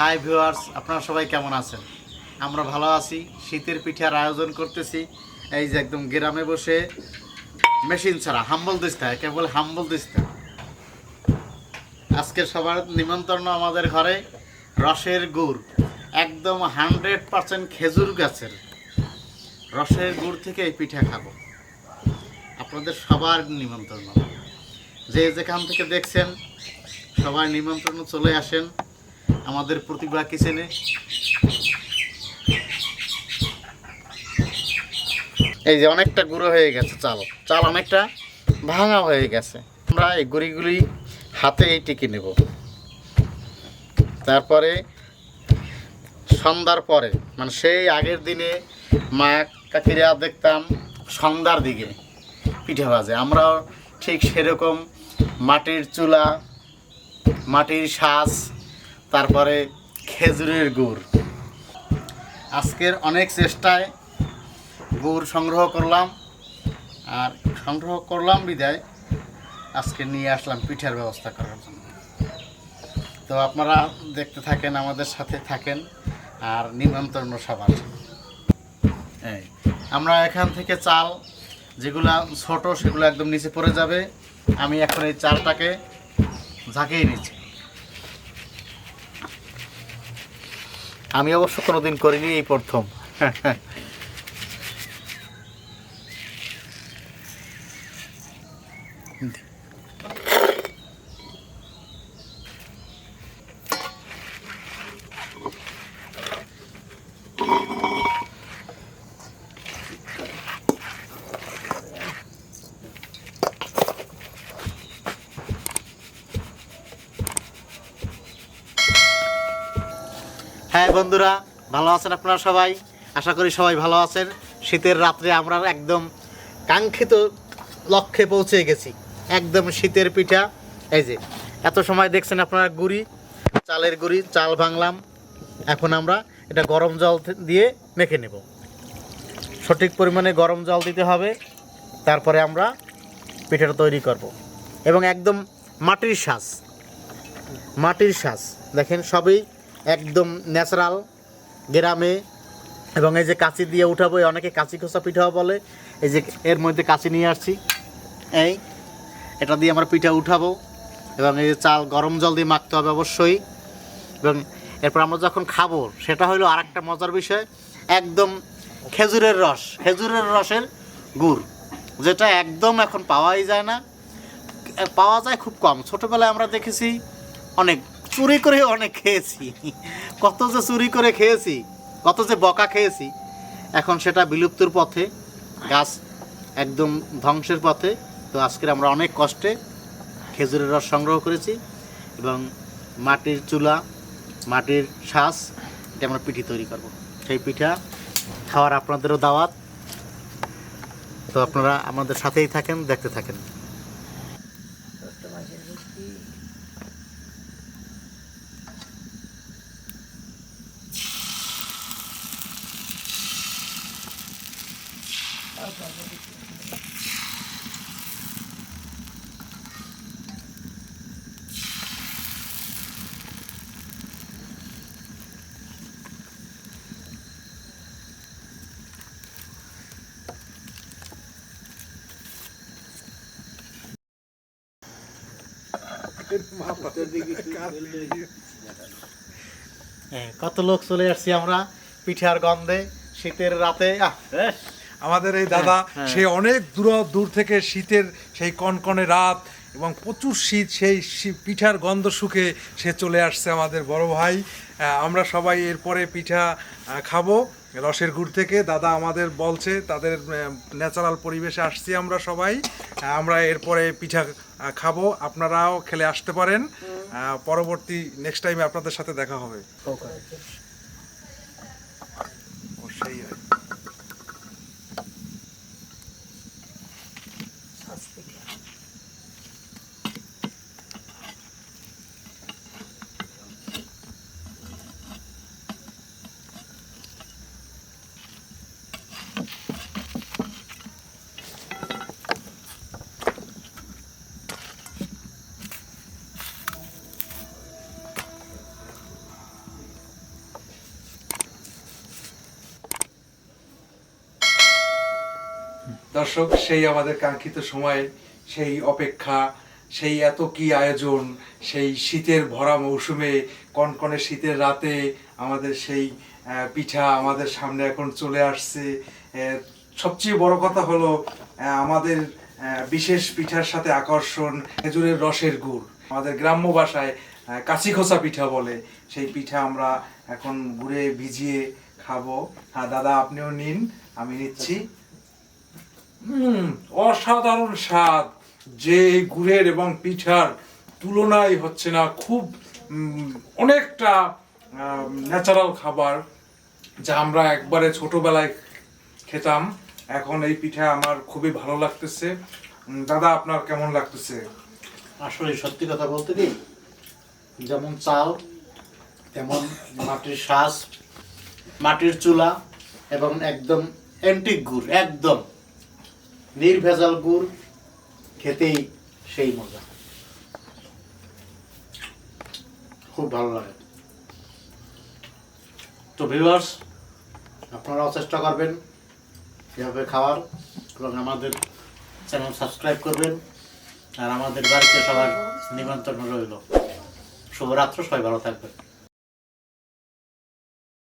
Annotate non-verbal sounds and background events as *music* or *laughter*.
Hi viewers, আপনারা সবাই কেমন আছেন? আমরা ভালো আছি, শীতের পিঠার আয়োজন করতেছি। এই যে একদম গ্রামে বসে মেশিন ছাড়া, হাম্বল দিস্তা, কেবল হাম্বল দিস্তা। আজকে সবার নিমন্ত্রণ আমাদের ঘরে রসের গুড়, একদম হান্ড্রেড পার্সেন্ট খেজুর গাছের। রসের গুড় থেকে এই পিঠা খাব। আপনাদের সবার নিমন্ত্রণ। যে যেখান থেকে দেখছেন সবাই নিমন্ত্রণ চলে আসেন। আমাদের প্রতিভা কিচেনে এই যে অনেকটা গুঁড়ো হয়ে গেছে চাল। চাল অনেকটা ভাঙা হয়ে গেছে। আমরা এই গুঁড়িগুলি হাতে টিকে নেব। তারপরে সন্ধ্যার পরে মানে সেই আগের দিনে মা কাকিরা দেখতাম সন্ধ্যার দিকে পিঠে ভাজে। আমরাও ঠিক সেরকম মাটির চুলা, মাটির শ্বাস তারপরে খেজুরের গুড়। আজকের অনেক চেষ্টায় গুড় সংগ্রহ করলাম, আর সংগ্রহ করলাম বিদায়। আজকে নিয়ে আসলাম পিঠার ব্যবস্থা করার জন্য। তো আপনারা দেখতে থাকেন, আমাদের সাথে থাকেন, আর নিমন্ত্রণ সবার। এই, আমরা এখান থেকে চাল যেগুলো ছোট সেগুলো একদম নিচে পড়ে যাবে। আমি এখন এই চালটাকে ঝাঁকিয়ে নিচ্ছি। আমি অবশ্য কোনোদিন করিনি এই প্রথম। *laughs* হ্যাঁ বন্ধুরা, ভালো আছেন আপনারা সবাই? আশা করি সবাই ভালো আছেন। শীতের রাত্রে আমরা একদম কাঙ্ক্ষিত লক্ষ্যে পৌঁছে গেছি। একদম শীতের পিঠা। এই যে, এত সময় দেখছেন আপনারা গুড়ি, চালের গুড়ি, চাল ভাঙলাম। এখন আমরা এটা গরম জল দিয়ে মেখে নেব। সঠিক পরিমাণে গরম জল দিতে হবে। তারপরে আমরা পিঠাটা তৈরি করব। এবং একদম মাটির শ্বাস মাটির শ্বাস দেখেন সবই একদম ন্যাচারাল গ্রামে এবং এই যে কাঁচি দিয়ে উঠাবো অনেকে কাঁচি খোসা পিঠাও বলে। এই যে এর মধ্যে কাঁচি নিয়ে আসছি। এই, এটা দিয়ে আমরা পিঠা উঠাবো এবং এই যে চাল, গরম জল দিয়ে মাখতে হবে অবশ্যই। এবং এরপর আমরা যখন খাব, সেটা হলো আর একটা মজার বিষয়, একদম খেজুরের রস। খেজুরের রসের গুড়, যেটা একদম এখন পাওয়াই যায় না। পাওয়া যায় খুব কম। ছোটোবেলায় আমরা দেখেছি অনেক চুরি করে অনেক খেয়েছি। কত যে চুরি করে খেয়েছি, কত যে বকা খেয়েছি, এখন সেটা বিলুপ্তির পথে, গাছ একদম ধ্বংসের পথে। তো আজকে আমরা অনেক কষ্টে খেজুরের রস সংগ্রহ করেছি এবং মাটির চুলা, মাটির শ্বাস এটা আমরা পিঠি তৈরি করব। সেই পিঠা খাওয়ার আপনাদেরও দাওয়াত। তো আপনারা আমাদের সাথেই থাকেন, দেখতে থাকেন। কত লোক চলে আসছি আমরা পিঠার গন্ধে শীতের রাতে আমাদের এই দাদা হ্যাঁ। সে অনেক দূর দূর থেকে শীতের সেই কনকনে রাত এবং প্রচুর শীত সেই পিঠার গন্ধ সুখে সে চলে আসছে আমাদের বড় ভাই। আমরা সবাই এরপরে পিঠা খাব রসের গুড় থেকে। দাদা আমাদের বলছে তাদের ন্যাচারাল পরিবেশে আসছি আমরা সবাই। আমরা এরপরে পিঠা খাব। আপনারাও খেলে আসতে পারেন। পরবর্তী নেক্সট টাইমে আপনাদের সাথে দেখা হবে। সেই দর্শক, সেই আমাদের কাঙ্ক্ষিত সময়, সেই অপেক্ষা, সেই এত কি আয়োজন, সেই শীতের ভরা মৌসুমে, কনকনে শীতের রাতে আমাদের সেই পিঠা আমাদের সামনে এখন চলে আসছে। সবচেয়ে বড় কথা হলো আমাদের বিশেষ পিঠার সাথে আকর্ষণ খেজুরের রসের গুড়। আমাদের গ্রাম্য ভাষায় কাঁচি খোসা পিঠা বলে, সেই পিঠা আমরা এখন গুড়ে ভিজিয়ে খাব। হ্যাঁ দাদা, আপনিও নিন, আমি নিচ্ছি। অসাধারণ স্বাদ। যে এই গুড়ের এবং পিঠার তুলনাই হচ্ছে না, খুব অনেকটা ন্যাচারাল খাবার যা আমরা একবারে ছোটবেলায় খেতাম। এখন এই পিঠা আমার খুবই ভালো লাগতেছে। দাদা, আপনার কেমন লাগতেছে? আসলে সত্যি কথা বলতে কি, যেমন চাল, তেমন মাটির শ্বাস মাটির চুলা এবং একদম অ্যান্টিক গুড়, একদম। নির্ভেজাল গুড় খেতেই সেই মজা। খুব ভালো লাগে। তো ভিউয়ার্স আপনারাও চেষ্টা করবেন এভাবে খাওয়ার এবং আমাদের চ্যানেল সাবস্ক্রাইব করবেন আর আমাদের বাড়িতে সবার নিমন্ত্রণ রইল। শুভরাত্র সবাই ভালো থাকবেন।